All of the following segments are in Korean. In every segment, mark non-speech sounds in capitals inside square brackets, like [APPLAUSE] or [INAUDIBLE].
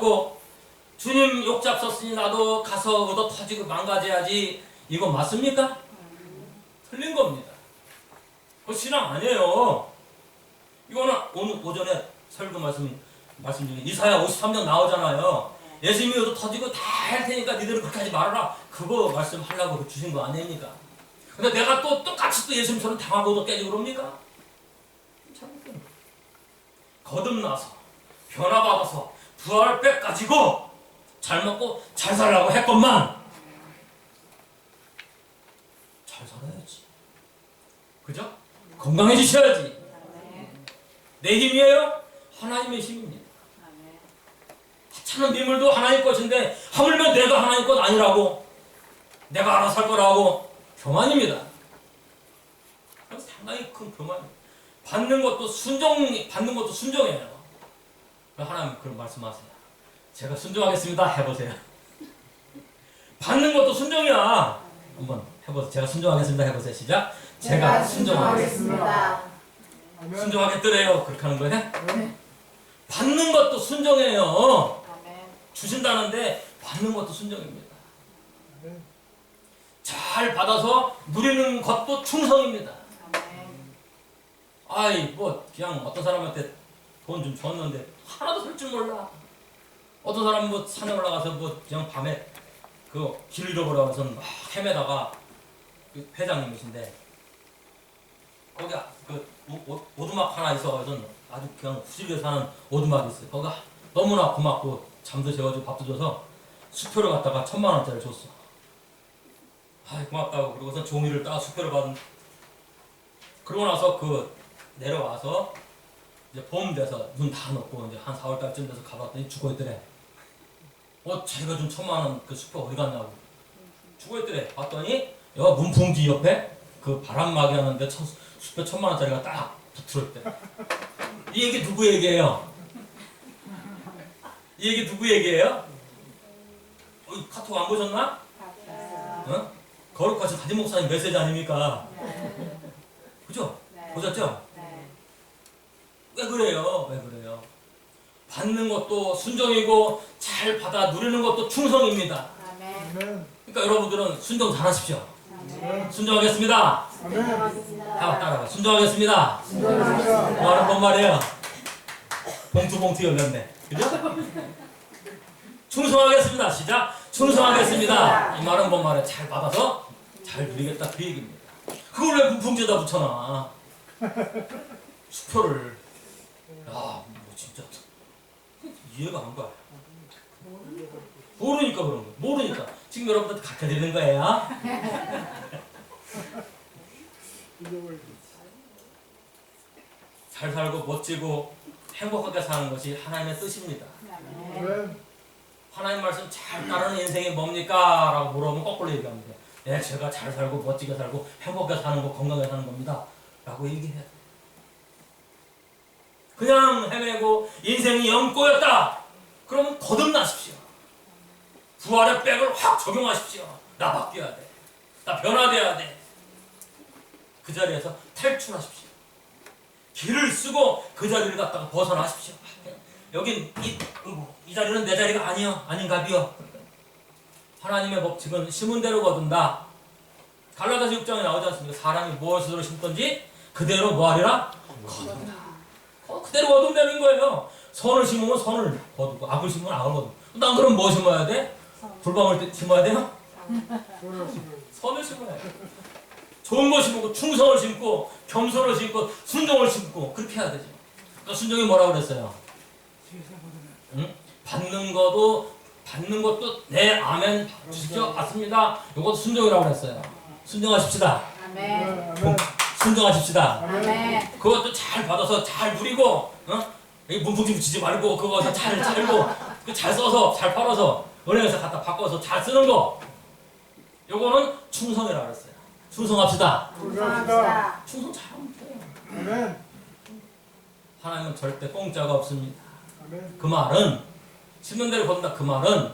고 주님 욕 잡섰으니 나도 가서 얻어 터지고 망가져야지 이거 맞습니까? 틀린 겁니다. 그 신앙 아니에요. 이거는 오늘 오전에 설교 말씀 말씀 중에 이사야 53장 나오잖아요. 예수님이 얻어 터지고 다 할 테니까 니들은 그렇게 하지 말아라. 그거 말씀하려고 주신 거 아닙니까? 근데 내가 또 똑같이 또 예수님처럼 당하고도 깨지고 그럽니까? 참 거듭나서 변화받아서 부활 백 가지고 잘 먹고 잘 살라고 했건만 잘 살아야지. 그죠? 건강해지셔야지. 내 힘이에요? 하나님의 힘입니다. 하찮은 미물도 하나님 것인데 하물며 내가 하나님 것 아니라고 내가 알아서 할 거라고 교만입니다. 상당히 큰 교만입니다. 받는 것도 순종 받는 것도 순종이에요. 하나님 그런 말씀하세요. 제가 순종하겠습니다. 해보세요. 받는 것도 순종이야. 한번 해보세요. 제가 순종하겠습니다. 해보세요. 시작. 제가 순종하겠습니다. 순종하겠더래요. 그렇게 하는 거예요? 네. 받는 것도 순종이에요. 주신다는데 받는 것도 순종입니다. 아멘. 잘 받아서 누리는 것도 충성입니다. 아이 뭐 그냥 어떤 사람한테 돈 좀 줬는데 하나도 살줄 몰라. 어떤 사람 뭐 산에 올라가서 뭐 그냥 밤에 그길 잃어버려서 막 헤매다가 그 회장님이신데 거기 그 오- 오- 오두막 하나 있어가지고 아주 그냥 후질게 사는 오두막이 있어요. 거기 너무나 고맙고 잠도 재워주고 밥도 줘서 수표를 갖다가 천만 원짜리 줬어. 아 고맙다고 그러고서 종이를 따 수표를 받은 그러고 나서 그 내려와서 이제 봄 돼서 눈 다 녹고 이제 한 4월 달쯤 돼서 가봤더니 죽어 있더래. 어 자기가 준 천만 원그 수표 어디 갔냐고 죽어 있더래. 봤더니 여 문풍지 옆에 그 바람막이 하는데 천, 수표 천만 원짜리가 딱 붙들어 있대. 이 얘기 누구 얘기예요? 이 얘기 누구 얘기예요? 어, 이 카톡 안 보셨나? 어? 거룩하신 다진 목사님 메시지 아닙니까? 네. 그죠? 네. 보셨죠? 네. 왜 그래요? 왜 그래요? 받는 것도 순종이고 잘 받아 누리는 것도 충성입니다. 아멘. 그러니까 여러분들은 순종 잘하십시오. 아멘. 순종하겠습니다. 아멘. 다 따라봐. 순종하겠습니다. 인정합니다. 뭐하는 뭔 말이에요? 봉투 봉투 열렸네. 그죠? 충성하겠습니다. 시작. 충성하겠습니다. 이 말은 뭔 말이에요? 잘 받아서 잘 누리겠다 그 얘기입니다. 그걸 왜 문풍지에다 붙여놔? 수표를. 야, 뭐 진짜 이해가 안 가. 모르니까 그런 거. 모르니까. 지금 여러분들 가르쳐 드리는 거예요. [LAUGHS] 잘 살고 멋지고 행복하게 사는 것이 하나님의 뜻입니다. 하나님 말씀 잘 따르는 인생이 뭡니까? 라고 물어보면 거꾸로 얘기합니다. 네, 제가 잘 살고 멋지게 살고 행복하게 사는 거 건강하게 사는 겁니다. 라고 얘기해야 돼. 그냥 헤매고 인생이 영 꼬였다. 그러면 거듭나십시오. 부활의 백을 확 적용하십시오. 나 바뀌어야 돼. 나 변화돼야 돼. 그 자리에서 탈출하십시오. 길을 쓰고 그 자리를 갖다가 벗어나십시오. 여긴 이, 이 자리는 내 자리가 아니여 아닌가 비요. 하나님의 법칙은 심은 대로 거둔다. 갈라디아서 6장에 나오지 않습니까? 사람이 무엇으로 심든지 그대로 뭐하리라? 거둔다. 어, 그대로 되는 거예요. 선을 심으면 선을 거두고 악을 심으면 악을 거두고. 난 그럼 뭐 심어야 돼? 불방울 때 심어야 돼요? 선을 심어야 돼. 좋은 거 심고 충성을 심고 겸손을 심고 순종을 심고 그렇게 해야 되죠. 그러니까 순종이 뭐라고 그랬어요? 응? 받는 것도 받는 것도 네 아멘 주십시오 받습니다. 이것도 순종이라고 그랬어요. 순종하십시다. 아멘. 아멘. 순종하십시다. 아멘. 그것도 잘 받아서 잘 누리고 어? 이 문풍지 붙이지 말고 그거 잘 잘고 그잘 써서 잘 팔아서 은행에서 갖다 바꿔서 잘 쓰는 거. 요거는 충성이라고 그랬어요. 충성합시다. 감사합니다. 충성 잘하면 돼요. 아멘. 하나님은 절대 공짜가 없습니다. 아멘. 그 말은 심는 대로 거둔다 그 말은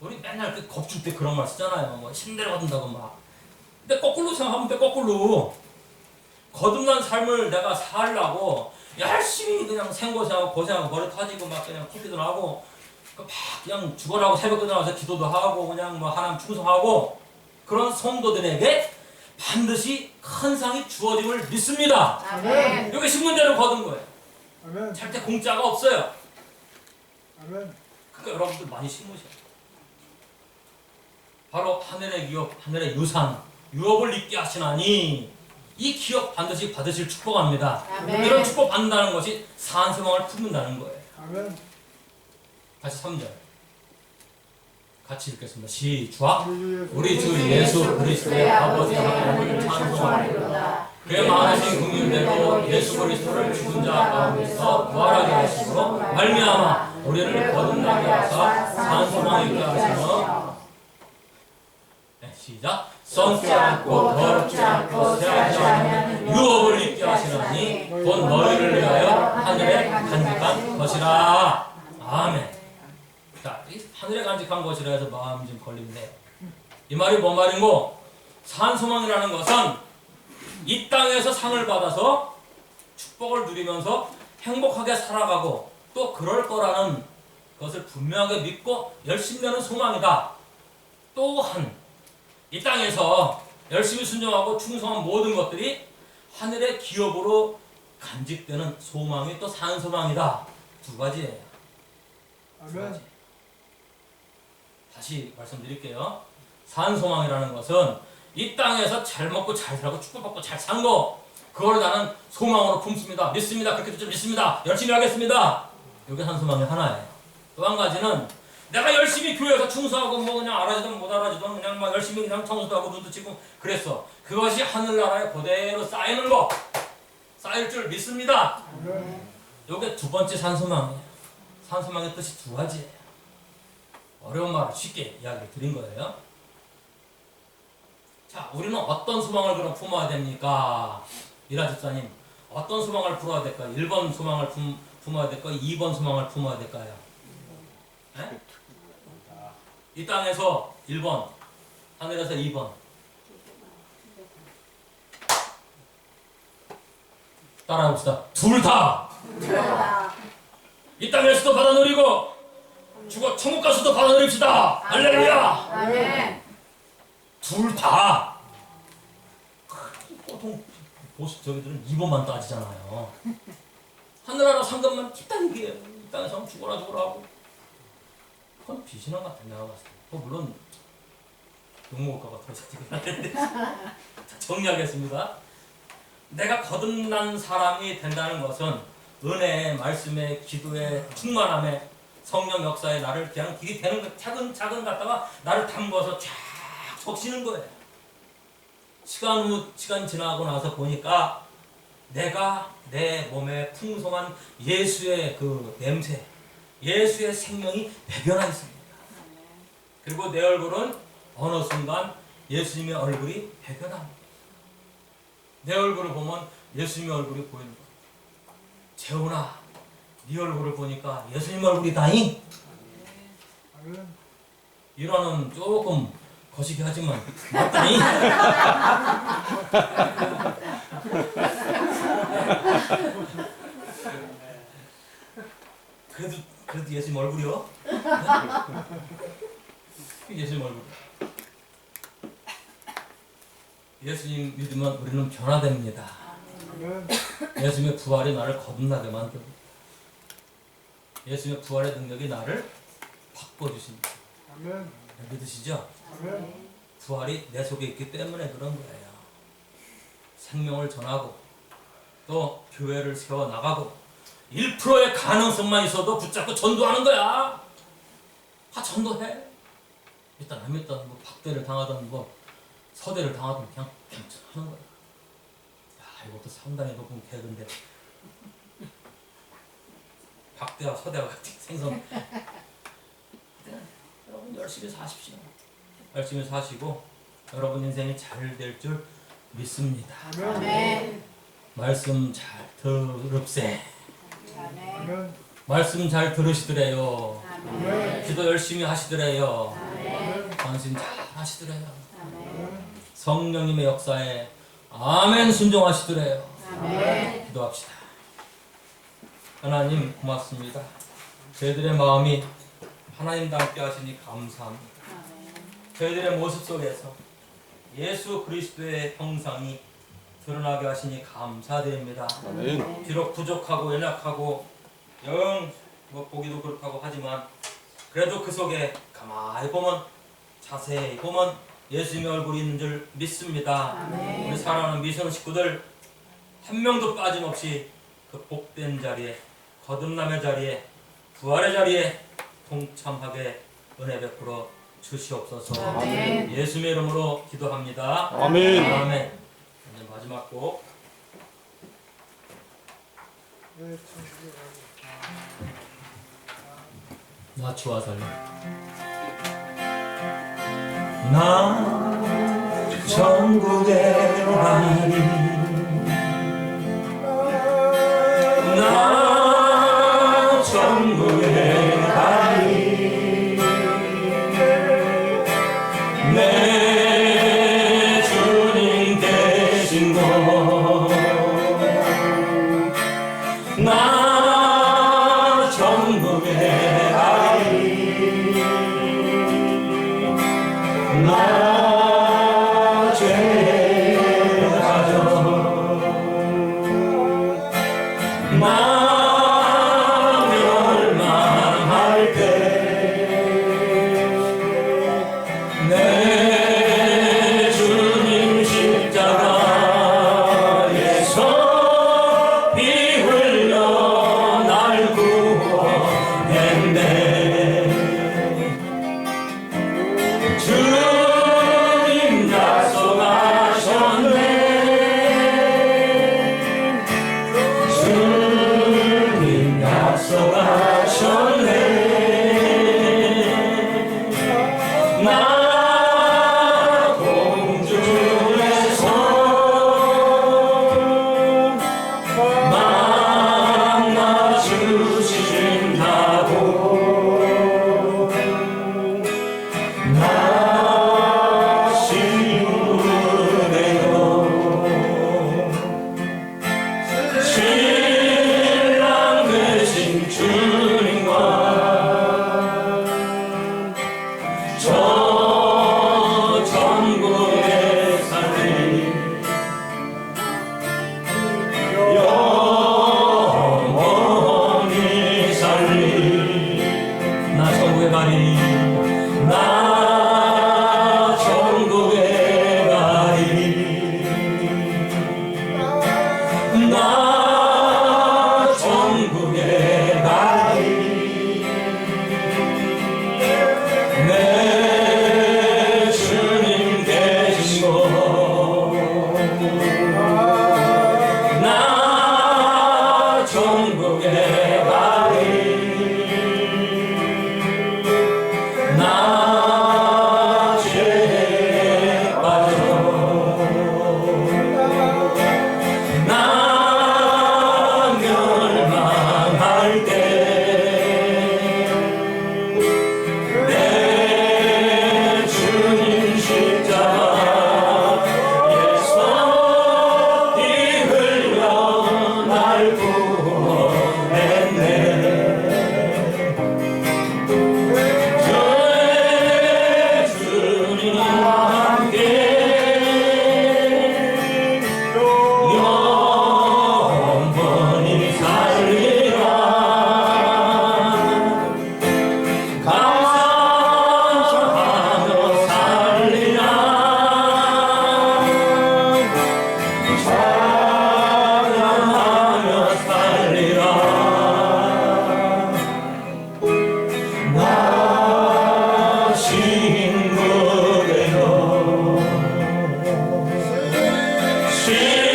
우리 맨날 그 겁줄 때 그런 말 쓰잖아요. 뭐 심는 대로 거둔다고 막. 근데 거꾸로 생각하면 돼 거꾸로. 거듭난 삶을 내가 살라고 열심히 그냥 생고생하고 고생하고 머리 터지고 막 그냥 피피도 나고 그막 그냥 죽어라고 새벽에 나와서 기도도 하고 그냥 뭐 하나님 충성하고 그런 성도들에게 반드시 큰 상이 주어짐을 믿습니다. 아멘. 여기 신문대로 거둔 거예요. 아멘. 절대 공짜가 없어요. 아멘. 그러니까 여러분들 많이 심으셔요. 바로 하늘의 기업, 하늘의 유산, 유업을 잊게 하시나니 이 기업 반드시 받으실 축복합니다. 아멘. 이런 축복 받는다는 것이 산소망을 품는다는 거예요. 아멘. 다시 3절. 같이 읽겠습니다. 시작. 우리 주 예수 우리 주 예수 그리스도의 아버지 하나님을 찬송하리로다. 그의 많으신 긍휼대로 예수 그리스도를 죽은 자 가운데서 부활하게 하시고 말미암아 우리를 거듭나게 하사 산소망 있게 하시며 네, 시작 썩지 않고 더럽지 않고 새하지 않는 유업을 잊게 하시나니 곧 너희를 위하여 하늘에 간직한 것이라. 아멘. 자, 이 하늘에 간직한 것이라 해서 마음이 좀 걸리는데 이 말이 뭔 말인고? 산소망이라는 것은 이 땅에서 상을 받아서 축복을 누리면서 행복하게 살아가고 또 그럴 거라는 것을 분명하게 믿고 열심히 하는 소망이다. 또한 이 땅에서 열심히 순종하고 충성한 모든 것들이 하늘의 기업으로 간직되는 소망이 또 산소망이다. 두 가지예요. 두. 가지. 다시 말씀드릴게요. 산소망이라는 것은 이 땅에서 잘 먹고 잘 살고 축복받고 잘 사는 거 그걸 나는 소망으로 품습니다. 믿습니다. 그렇게 좀 믿습니다. 열심히 하겠습니다. 이게 산소망의 하나예요. 또 한 가지는 내가 열심히 교회에서 충성하고 뭐 그냥 알아주든 못 알아주든 그냥 막 열심히 그냥 청소도 하고 눈도 치고 그랬어. 그것이 하늘나라에 그대로 쌓이는 거 쌓일 줄 믿습니다. 요게 두 번째 산소망이에요. 산소망의 뜻이 두 가지예요. 어려운 말을 쉽게 이야기를 드린 거예요. 자, 우리는 어떤 소망을 그럼 품어야 됩니까? 이라 집사님, 어떤 소망을 품어야 될까요? 1번 소망을 품, 품어야 될까요? 2번 소망을 품어야 될까요? 에? 이 땅에서 1번, 하늘에서 2번. 따라해봅시다. 둘 다! 이 땅에서도 받아 누리고 죽어 천국 가서도 받아 누립시다. 할렐루야. 둘 다. 보통 보수 저기들은 2번만 따지잖아요. 하늘나라 상급만 뒷땅이에요. 이 땅에서 하면 죽어라 죽어라 하고. 그건 비신앙 같아 내가 봤을 때. 뭐 물론 욕먹을까봐 더 자세히 하는데 [LAUGHS] 정리하겠습니다. 내가 거듭난 사람이 된다는 것은 은혜, 말씀에, 기도에, 충만함에 성령 역사에 나를 그냥 길이 되는 거 차근차근 갔다가 나를 담궈서 쫙 적시는 거예요. 시간 후 시간 지나고 나서 보니까 내가 내 몸에 풍성한 예수의 그 냄새, 예수의 생명이 배변하 있습니다. 그리고 내 얼굴은 어느 순간 예수님의 얼굴이 배변합니다. 내 얼굴을 보면 예수님의 얼굴이 보이는 거예요. 재훈아, 네 얼굴을 보니까 예수님 얼굴이다잉. 이러는 조금 거시기 하지만 맞다잉. [LAUGHS] 그래도 그래도 예수님 얼굴이요? 네? [LAUGHS] 예수님 얼굴. 예수님 믿으면 우리는 변화됩니다. 예수님의 부활이 나를 거듭나게 만듭니다. 예수님의 부활의 능력이 나를 바꿔주십니다. 아멘. 믿으시죠? 부활이 내 속에 있기 때문에 그런 거예요. 생명을 전하고 또 교회를 세워 나가고 1%의 가능성만 있어도 붙잡고 전도하는 거야. 아 전도해. 일단 안 믿던 뭐 박대를 당하던 뭐 서대를 당하던 그냥 그냥 하는 거야. 야 이것도 상당히 높은 계획인데 박대와 서대와 생선. 여러분 열심히 사십시오. 열심히 사시고 여러분 인생이 잘 될 줄 믿습니다. 아멘. 말씀 잘 들읍세. 아멘. 말씀 잘 들으시더래요. 아멘. 기도 열심히 하시더래요. 아멘. 관심 잘 하시더래요. 아멘. 성령님의 역사에 아멘 순종하시더래요. 아멘. 기도합시다. 하나님 고맙습니다. 저희들의 마음이 하나님과 함께 하시니 감사합니다. 저희들의 모습 속에서 예수 그리스도의 형상이 드러나게 하시니 감사드립니다. 아멘. 비록 부족하고 연약하고 영 뭐 보기도 그렇다고 하지만 그래도 그 속에 가만히 보면 자세히 보면 예수님의 얼굴이 있는 줄 믿습니다. 우리 사랑하는 미성 식구들 한 명도 빠짐없이 그 복된 자리에 거듭남의 자리에 부활의 자리에 동참하게 은혜 베풀어 주시옵소서. 아멘. 예수님의 이름으로 기도합니다. 아멘. 아멘. 마지막 곡. 나치와 살림 나 천국에 가리 신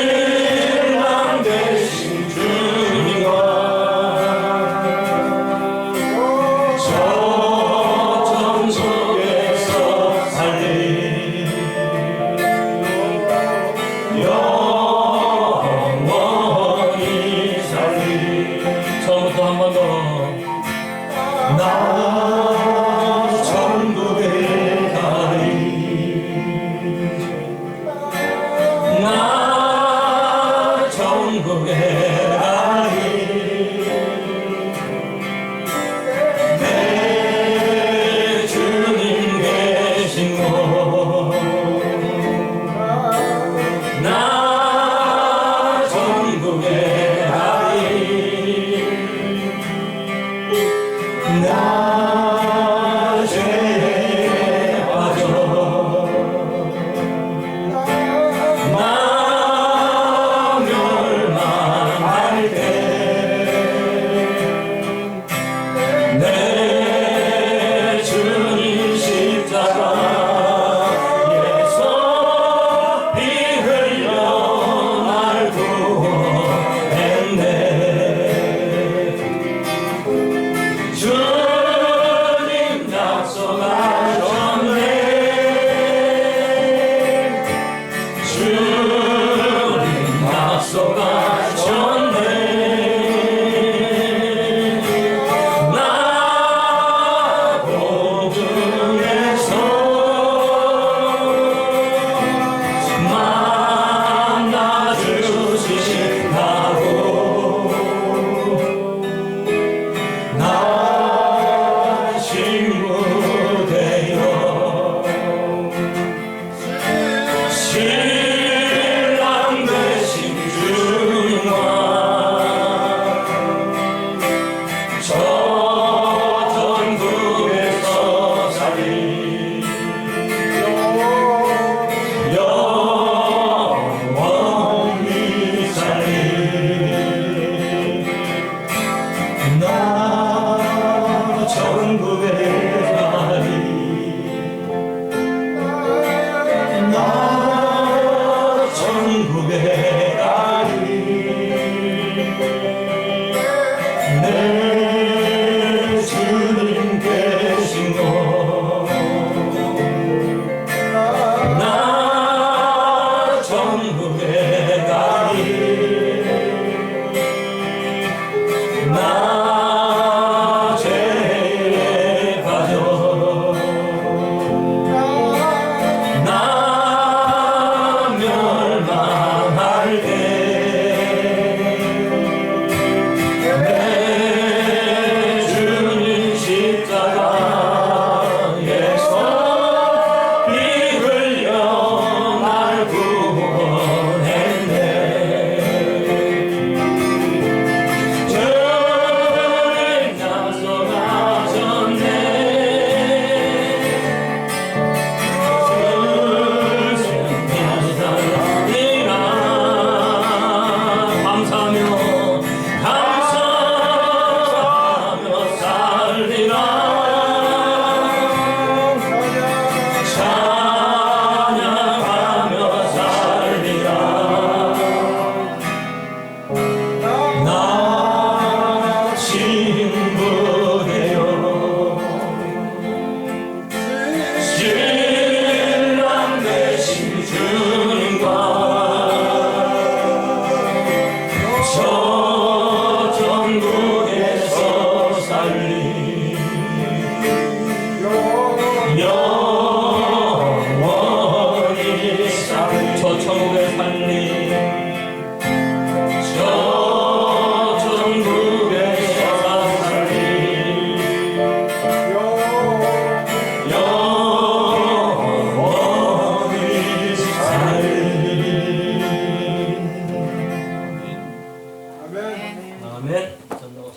아멘. 아멘. 전도.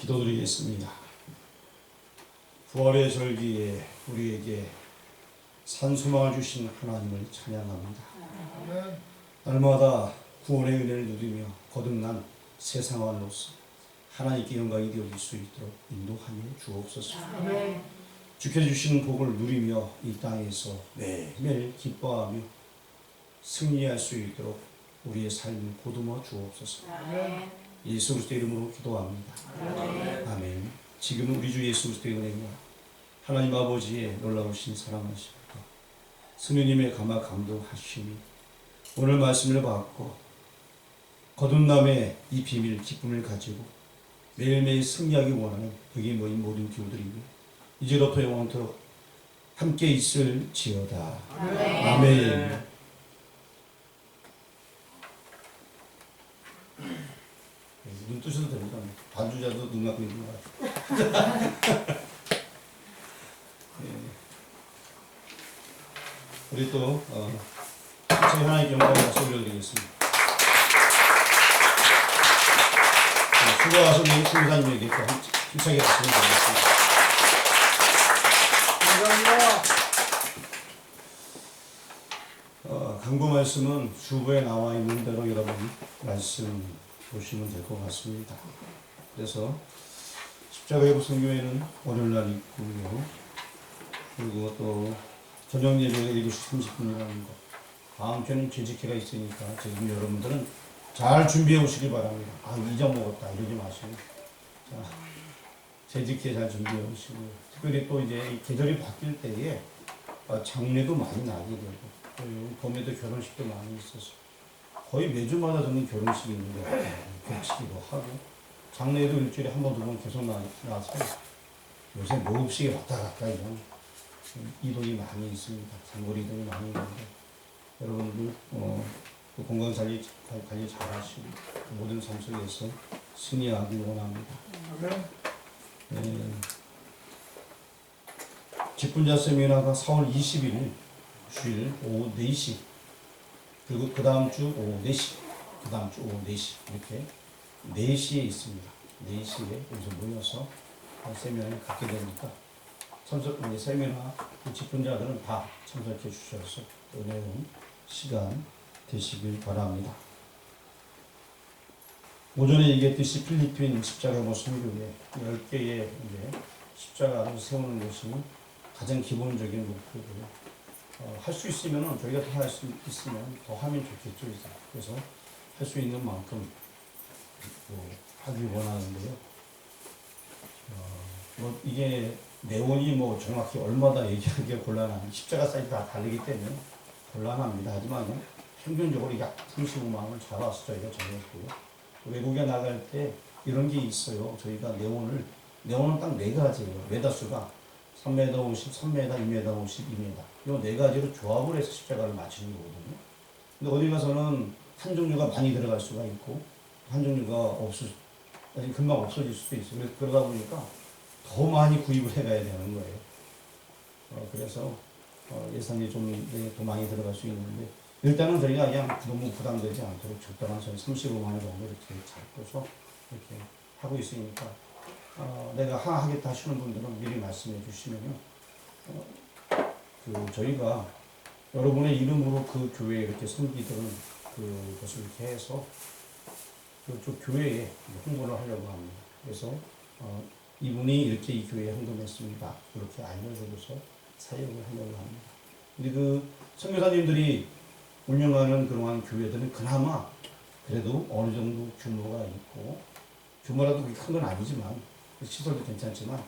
기도드리겠습니다. 부활의 절기에 우리에게 산소망을 주신 하나님을 찬양합니다. 아멘. 날마다 구원의 은혜를 누리며 거듭난 세상안으로서 하나님께 영광이 되어질 수 있도록 인도하여 주옵소서. 아멘. 주께서 주시는 복을 누리며 이 땅에서 매일매일 기뻐하며 승리할 수 있도록 우리의 삶을 보듬어 주옵소서. 아멘. 예수 그리스도 이름으로 기도합니다. 아멘. 지금 우리 주 예수 그리스도의 은혜와 하나님 아버지의 놀라우신 사랑하심과 성령님의 감화 감동하심이 오늘 말씀을 받고 거듭남의 이 비밀 기쁨을 가지고 매일매일 승리하기 원하는 여기 모인 모든 교우들이며 이제부터 영원토록 함께 있을지어다. 아멘. 아멘. 눈눈 뜨셔도 됩니다. 반주자도 눈 감고 있는 것 같아요. [LAUGHS] 예. 우리 또 어, 하나님 영광을 다시 올려드리겠습니다. 네, 수고하신 우리 신부사님에게 또 힘차게 박수 드리겠습니다. 감사합니다. 어, 강구 말씀은 주부에 나와 있는 대로 여러분 말씀 보시면 될 것 같습니다. 그래서 십자가의 부성교회는 월요일 날 있고요. 그리고 또 저녁 예배가 7시 30분이라는 거. 다음 주에는 재직회가 있으니까 지금 여러분들은 잘 준비해 오시기 바랍니다. 아, 잊어먹었다. 이러지 마시고. 자, 재직회 잘 준비해 오시고. 특별히 또 이제 이 계절이 바뀔 때에 어, 장례도 많이 나게 되고 또 봄에도 결혼식도 많이 있어서 거의 매주마다 저는 결혼식이 있는 것 같아요. 겹치기도 하고 장례도 일주일에 한 번, 두 번 계속 나, 나서 요새 몹시게 왔다 갔다 이런 이동이 많이 있습니다. 장거리 이동이 많이 있는데 여러분들 어, 그 건강 관리 관- 관리 잘 하시고 모든 삶 속에서 승리하기 원합니다. 네. 직분자 세미나가 4월 21일 주일 오후 4시 그리고 그 다음 주 오후 4시 그 다음 주 오후 4시 이렇게 4시에 있습니다. 4시에 여기서 모여서 세미나를 갖게 되니까 참석 세미나 그 직분자들은 다 참석해 주셔서 은혜로운 시간 되시길 바랍니다. 오전에 얘기했듯이 필리핀 십자가 모성교회 10개의 이제 십자가를 세우는 것이 가장 기본적인 목표고요. 어, 할수 있으면 저희가 더할수 있으면 더 하면 좋겠죠. 이제. 그래서 할 수 있는 만큼 뭐 하기 원하는데요. 어, 뭐 이게 내원이 뭐 정확히 얼마다 얘기하기가 곤란한 십자가 사이즈 다 다르기 때문에 곤란합니다. 하지만 평균적으로 약 35만 원을 잡아서 저희가 정했고요. 외국에 나갈 때 이런 게 있어요. 저희가 네온을 네온은 딱 네 가지예요. 메다수가 3m 50, 3m, 2m 50, 2m. 이네 가지로 조합을 해서 십자가를 맞추는 거거든요. 근데 어디 가서는 한 종류가 많이 들어갈 수가 있고 한 종류가 없을 아니 금방 없어질 수도 있어요. 그래서 그러다 보니까 더 많이 구입을 해가야 되는 거예요. 어, 그래서 어, 예산이 좀 네, 더 많이 들어갈 수 있는데 일단은 저희가 그냥 너무 부담되지 않도록 적당한 저희 35만 원 정도 이렇게 잡고서 이렇게 하고 있으니까 어, 내가 하나 하겠다 하시는 분들은 미리 말씀해 주시면요. 어, 그 저희가 여러분의 이름으로 그 교회에 이렇게 섬기던 그것을 이렇게 해서 그쪽 교회에 홍보를 하려고 합니다. 그래서 어, 이분이 이렇게 이 교회에 헌금했습니다. 그렇게 알려주고서 사역을 하려고 합니다. 근데 그 선교사님들이 운영하는 그러한 교회들은 그나마 그래도 어느 정도 규모가 있고 규모라도 그렇게 큰 건 아니지만 시설도 괜찮지만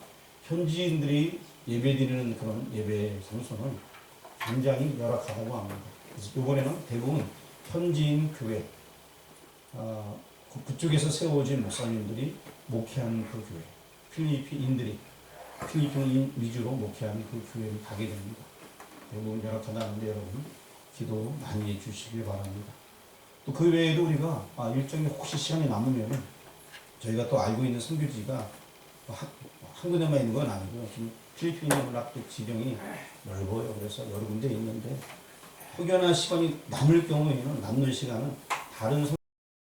현지인들이 예배드리는 그런 예배 장소는 굉장히 열악하다고 합니다. 그래서 이번에는 대부분 현지인 교회 아, 그- 그쪽에서 세워진 목사님들이 목회하는 그 교회 필리핀인들이 필리핀인 위주로 목회하는 그 교회를 가게 됩니다. 대부분 열악하다는데 여러분 기도 많이 해주시길 바랍니다. 또 그 외에도 우리가 아, 일정이 혹시 시간이 남으면 저희가 또 알고 있는 선교지가 한, 한 군데만 있는 건 아니고요. 지금 워낙 또 지경이 넓어요. 그래서 여러 군데 있는데 혹여나 시간이 남을 경우에는 남는 시간은 다른 선